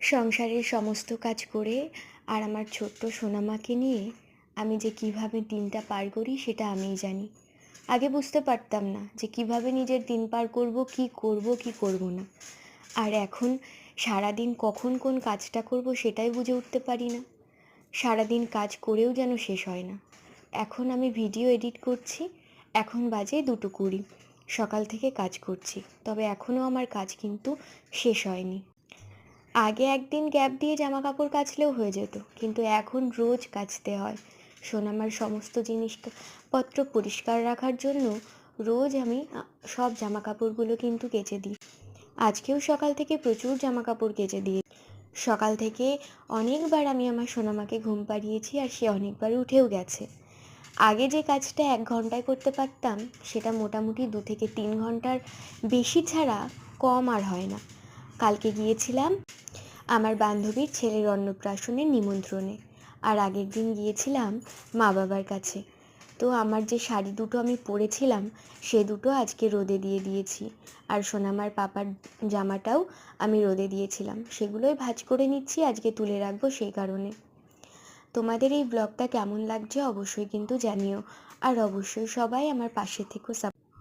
সংসারের সমস্ত কাজ করে আর আমার ছোট্ট সোনামাকে নিয়ে আমি যে কীভাবে দিনটা পার করি সেটা আমিই জানি। আগে বুঝতে পারতাম না যে কীভাবে নিজের দিন পার করব, কি করব কি করব না। আর এখন সারাদিন কখন কোন কাজটা করব সেটাই বুঝে উঠতে পারি না। সারাদিন কাজ করেও যেন শেষ হয় না। এখন আমি ভিডিও এডিট করছি, এখন বাজে দুটো কুড়ি। সকাল থেকে কাজ করছি, তবে এখনও আমার কাজ কিন্তু শেষ হয়নি। আগে একদিন গ্যাপ দিয়ে জামা কাপড় কাচলেও হয়ে যেত, কিন্তু এখন রোজ কাচতে হয়। সোনামার সমস্ত জিনিসপত্র পরিষ্কার রাখার জন্য রোজ আমি সব জামা কাপড়গুলো কিন্তু কেচে দিই। আজকেও সকাল থেকে প্রচুর জামা কাপড় কেচে দিয়ে সকাল থেকে অনেকবার আমি আমার সোনামাকে ঘুম পাড়িয়েছি আর সে অনেকবার উঠেও গেছে। আগে যে কাজটা এক ঘন্টায় করতে পারতাম, সেটা মোটামুটি দু থেকে তিন ঘণ্টার বেশি ছাড়া কম আর হয় না। কালকে গিয়েছিলাম আমার বান্ধবীর ছেলের অন্নপ্রাশনের নিমন্ত্রণে। আর আগের দিন গিয়েছিলাম মা বাবার কাছে। তো আমার যে শাড়ি দুটো আমি পরেছিলাম, সে দুটো আজকে রোদে দিয়ে দিয়েছি। আর সোনামার পাপার জামাটাও আমি রোদে দিয়েছিলাম। সেগুলোই ভাজ করে নিচ্ছি, আজকে তুলে রাখব সেই কারণে। তোমাদের এই ব্লগটা কেমন লাগছে অবশ্যই কিন্তু জানিও। আর অবশ্যই সবাই আমার পাশে থেকো সাপ